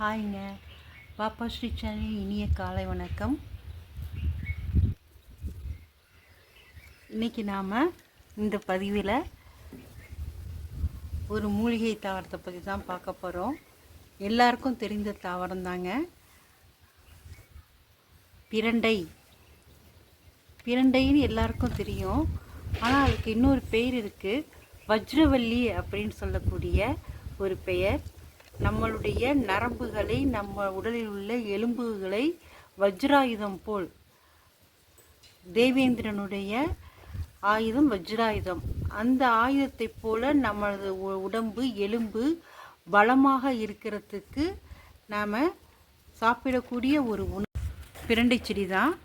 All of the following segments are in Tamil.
ஹாய்ங்க. பாப்பா ஸ்ரீ சேனல் இனிய காலை வணக்கம். இன்றைக்கி நாம் இந்த பதிவில் ஒரு மூலிகை தாவரத்தை பற்றி தான் பார்க்க போகிறோம் எல்லாருக்கும் தெரிந்த தாவரம் தாங்க. பிரண்டை. பிரண்டைன்னு எல்லாருக்கும் தெரியும். ஆனால் அதுக்கு இன்னொரு பெயர் இருக்குது வஜ்ரவல்லி அப்படின்னு சொல்லக்கூடிய ஒரு பெயர். நம்மளுடைய நரம்புகளை நம்ம உடலில் உள்ள எலும்புகளை வஜ்ராயுதம் போல். தேவேந்திரனுடைய ஆயுதம் வஜ்ராயுதம். அந்த ஆயுதத்தைப் போல நமது உ- உடம்பு எலும்பு பலமாக இருக்கிறதுக்கு நாம் சாப்பிடக்கூடிய ஒரு உணவு. பிரண்டை செடி தான்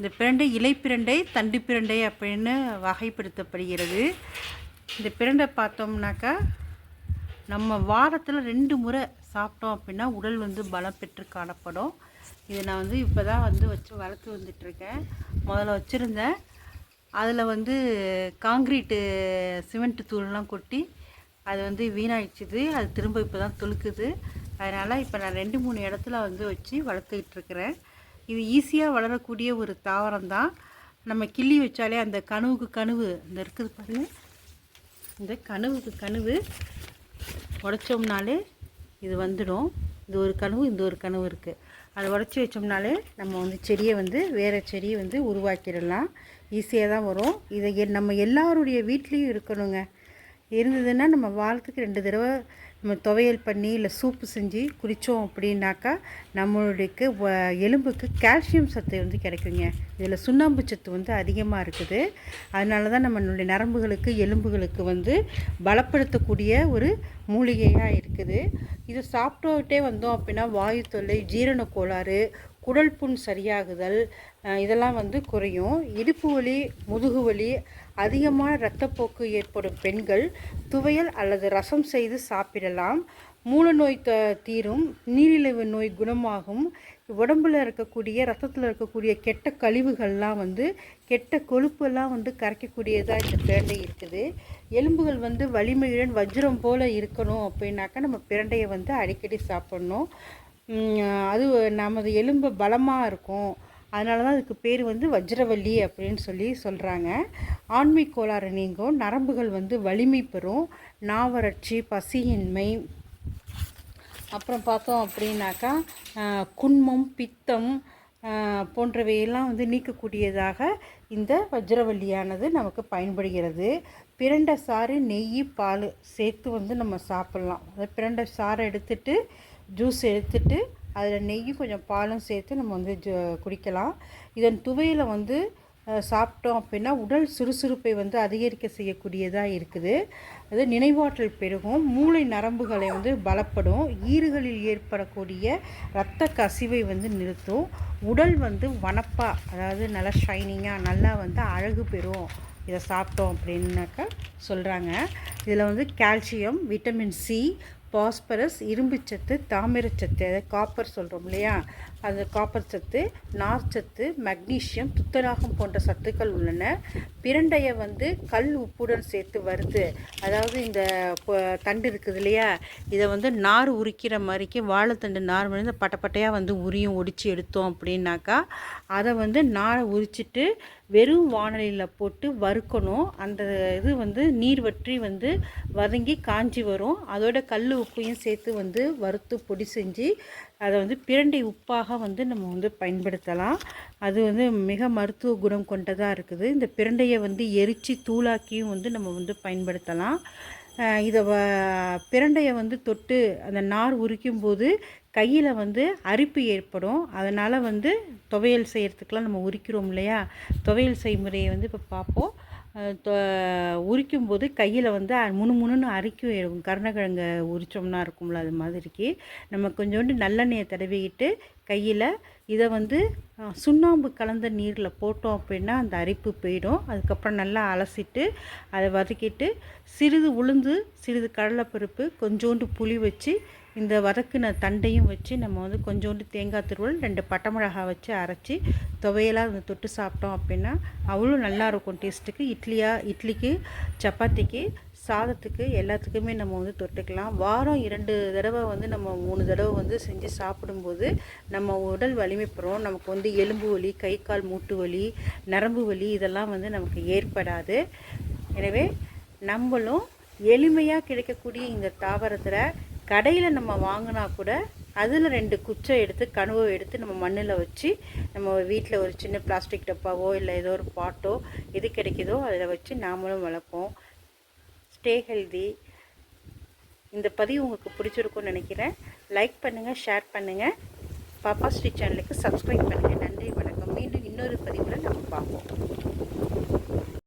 இந்த பிரண்டை இலைப்பிரண்டை தண்டு பிரண்டை அப்படின்னு வகைப்படுத்தப்படுகிறது. இந்த பிரண்டை பார்த்தோம்னாக்கா நம்ம வாரத்தில் ரெண்டு முறை சாப்பிட்டோம் அப்படின்னா உடல் வந்து பலம் பெற்று காணப்படும். இதை நான் வந்து இப்போ தான் வந்து வச்சு வளர்த்து வந்துட்டுருக்கேன். முதல்ல வச்சுருந்தேன். அதில் வந்து காங்க்ரீட்டு சிமெண்ட் தூள்லாம் கொட்டி அது வந்து வீணாயிடுச்சுது. அது திரும்ப இப்போ தான் துளுக்குது அதனால் இப்போ நான் ரெண்டு மூணு இடத்துல வந்து வச்சு வளர்த்துக்கிட்டு இருக்கிறேன் இது ஈஸியாக வளரக்கூடிய ஒரு தாவரம் தான் நம்ம கிள்ளி வச்சாலே அந்த கனவுக்கு கனவு. இந்த இருக்குது பாருங்கள் இந்த கனவுக்கு கனவு. உடைச்சோம்னாலே இது வந்துடும். இது ஒரு கனவு இந்த ஒரு கனவு இருக்குது அதை உடச்சி வச்சோம்னாலே நம்ம வந்து செடியை வந்து வேறு செடியை வந்து உருவாக்கிடலாம். ஈஸியாக தான் வரும். இதை எ- நம்ம எல்லாருடைய வீட்லேயும் இருக்கணுங்க. இருந்ததுன்னா நம்ம வாரத்துக்கு ரெண்டு தடவை நம்ம துவையல் பண்ணி இல்லை சூப்பு செஞ்சு குடித்தோம் அப்படின்னாக்கா நம்மளுடைய வ- எலும்புக்கு கால்சியம் சத்து வந்து கிடைக்குங்க. இதில் சுண்ணாம்பு சத்து வந்து அதிகமாக இருக்குது. அதனால தான் நம்மளுடைய நரம்புகளுக்கு எலும்புகளுக்கு வந்து பலப்படுத்தக்கூடிய ஒரு மூலிகையாக இருக்குது. இதை சாப்பிட்டுக்கிட்டே வந்தோம் அப்படின்னா வாயு தொல்லை ஜீரண கோளாறு குடல் புண் சரியாகுதல் இதெல்லாம் வந்து குறையும். இடுப்பு வலி முதுகு வலி அதிகமான இரத்தப்போக்கு ஏற்படும் பெண்கள் துவையல் அல்லது ரசம் செய்து சாப்பிடலாம். மூல நோய் த தீரும் நீரிழிவு நோய் குணமாகும். உடம்புல இருக்கக்கூடிய ரத்தத்தில் இருக்கக்கூடிய கெட்ட கழிவுகள்லாம் வந்து கெட்ட கொழுப்பெல்லாம் வந்து கரைக்கக்கூடியதாக இந்த பிரண்டை இருக்குது. எலும்புகள் வந்து வலிமையுடன் வஜ்ரம் போல் இருக்கணும் அப்படின்னாக்கா நம்ம பிரண்டையை வந்து அடிக்கடி சாப்பிட்ணும். அது நமது எலும்பு பலமாக இருக்கும். அதனால தான் அதுக்கு பேர் வந்து வஜ்ரவல்லி அப்படின்னு சொல்லி சொல்கிறாங்க ஆண்மை கோளாறு நீங்கும். நரம்புகள் வந்து வலிமை பெறும். நாவறட்சி பசியின்மை. அப்புறம் பார்த்தோம் அப்படின்னாக்கா குன்மம் பித்தம் போன்றவையெல்லாம் வந்து நீக்கக்கூடியதாக இந்த வஜ்ரவல்லியானது நமக்கு பயன்படுகிறது. பிரண்டை சாறு நெய் பால் சேர்த்து வந்து நம்ம சாப்பிட்லாம். அதாவது பிரண்டை சாறை எடுத்துட்டு ஜூஸ் எடுத்துட்டு அதில் நெய்யும் கொஞ்சம் பாலும் சேர்த்து நம்ம வந்து ஜு குடிக்கலாம். இதன் துவையில் வந்து சாப்பிட்டோம் அப்படின்னா உடல் சுறுசுறுப்பை வந்து அதிகரிக்க செய்யக்கூடியதாக இருக்குது. அது நினைவாற்றல் பெருகும். மூளை நரம்புகளை வந்து பலப்படும். ஈறுகளில் ஏற்படக்கூடிய இரத்த கசிவை வந்து நிறுத்தும். உடல் வந்து வனப்பாக அதாவது நல்லா ஷைனிங்காக நல்லா வந்து அழகு பெறும். இதை சாப்பிட்டோம் அப்படின்னாக்கா சொல்கிறாங்க இதில் வந்து கால்சியம் விட்டமின் சி பாஸ்பரஸ் இரும்புச்சத்து தாமிரச்சத்து அதாவது காப்பர் சொல்கிறோம் இல்லையா? அந்த காப்பர் சத்து நார்ச்சத்து மக்னீஷியம் துத்தநாகம் போன்ற சத்துக்கள் உள்ளன. பிரண்டையை வந்து கல் உப்புடன் சேர்த்து வருது. அதாவது இந்த தண்டு இருக்குது இல்லையா? இதை வந்து நார் உரிக்கிற மாதிரிக்கு வாழைத்தண்டு நார் வந்து பட்டப்பட்டையாக வந்து உரியும் ஒடிச்சு எடுத்தோம் அப்படின்னாக்கா அதை வந்து நாரை உரிச்சிட்டு வெறும் வானலியில் போட்டு வறுக்கணும். அந்த இது வந்து நீர் வற்றி வந்து வதங்கி காஞ்சி வரும். அதோட கல் உப்பையும் சேர்த்து வந்து வறுத்து பொடி செஞ்சு அதை வந்து பிரண்டை உப்பாக வந்து நம்ம வந்து பயன்படுத்தலாம். அது வந்து மிக மருத்துவ குணம் கொண்டதாக இருக்குது. இந்த பிரண்டையை வந்து எரித்து தூளாக்கியும் வந்து நம்ம வந்து பயன்படுத்தலாம். இதை வ பிரண்டையை வந்து தொட்டு அந்த நார் உரிக்கும் போது கையில் வந்து அரிப்பு ஏற்படும். அதனால் வந்து துவையல் செய்கிறதுக்கெலாம் நம்ம உரிக்கிறோம் இல்லையா? துவையல் செய்முறையை வந்து இப்போ பார்ப்போம் உரிக்கும் போது கையில் வந்து முணுமுணுன்னு அரிக்கும் இருக்கும் கருணக்கிழங்க உரிச்சோம்னா இருக்கும்ல அது மாதிரிக்கு. நம்ம கொஞ்சோண்டு நல்லெண்ணெயை தடவிக்கிட்டு கையில் இதை வந்து சுண்ணாம்பு கலந்த நீரில் போட்டோம் அப்படின்னா அந்த அரிப்பு போயிடும். அதுக்கப்புறம் நல்லா அலசிட்டு அதை வதக்கிட்டு சிறிது உளுந்து சிறிது கடலைப்பருப்பு கொஞ்சோண்டு புளி வச்சு இந்த வதக்குன தண்டையும் வச்சு நம்ம வந்து கொஞ்சோண்டு தேங்காய் துருவல் ரெண்டு பட்டை மிளகாய் வச்சு அரைச்சி துவையலாக வந்து தொட்டு சாப்பிட்டோம் அப்படின்னா அவ்வளோ நல்லாயிருக்கும் டேஸ்ட்டுக்கு இட்லியாக இட்லிக்கு சப்பாத்திக்கு சாதத்துக்கு எல்லாத்துக்குமே நம்ம வந்து தொட்டுக்கலாம். வாரம் இரண்டு தடவை வந்து நம்ம மூணு தடவை வந்து செஞ்சு சாப்பிடும்போது நம்ம உடல் வலிமைப்பெறும். நமக்கு வந்து எலும்பு வலி கை கால் மூட்டு வலி நரம்பு வலி இதெல்லாம் வந்து நமக்கு ஏற்படாது. எனவே நம்மளும் எளிமையாக கிடைக்கக்கூடிய இந்த தாவரத்தில் கடையில் நம்ம வாங்கினா கூட அதில் ரெண்டு குச்சை எடுத்து கனவை எடுத்து நம்ம மண்ணில் வச்சு நம்ம வீட்டில் ஒரு சின்ன பிளாஸ்டிக் டப்பாவோ இல்லை ஏதோ ஒரு பாட்டோ எது கிடைக்குதோ அதில் வச்சு நாமளும் வளர்ப்போம். ஸ்டே ஹெல்தி இந்த பதிவு உங்களுக்கு பிடிச்சிருக்கும்னு நினைக்கிறேன். லைக் பண்ணுங்கள் ஷேர் பண்ணுங்கள் பாப்பா ஸ்ரீ சேனலுக்கு சப்ஸ்கிரைப் பண்ணுங்கள் நன்றி வணக்கம். மீண்டும் இன்னொரு பதிவில் நம்ம பார்ப்போம்.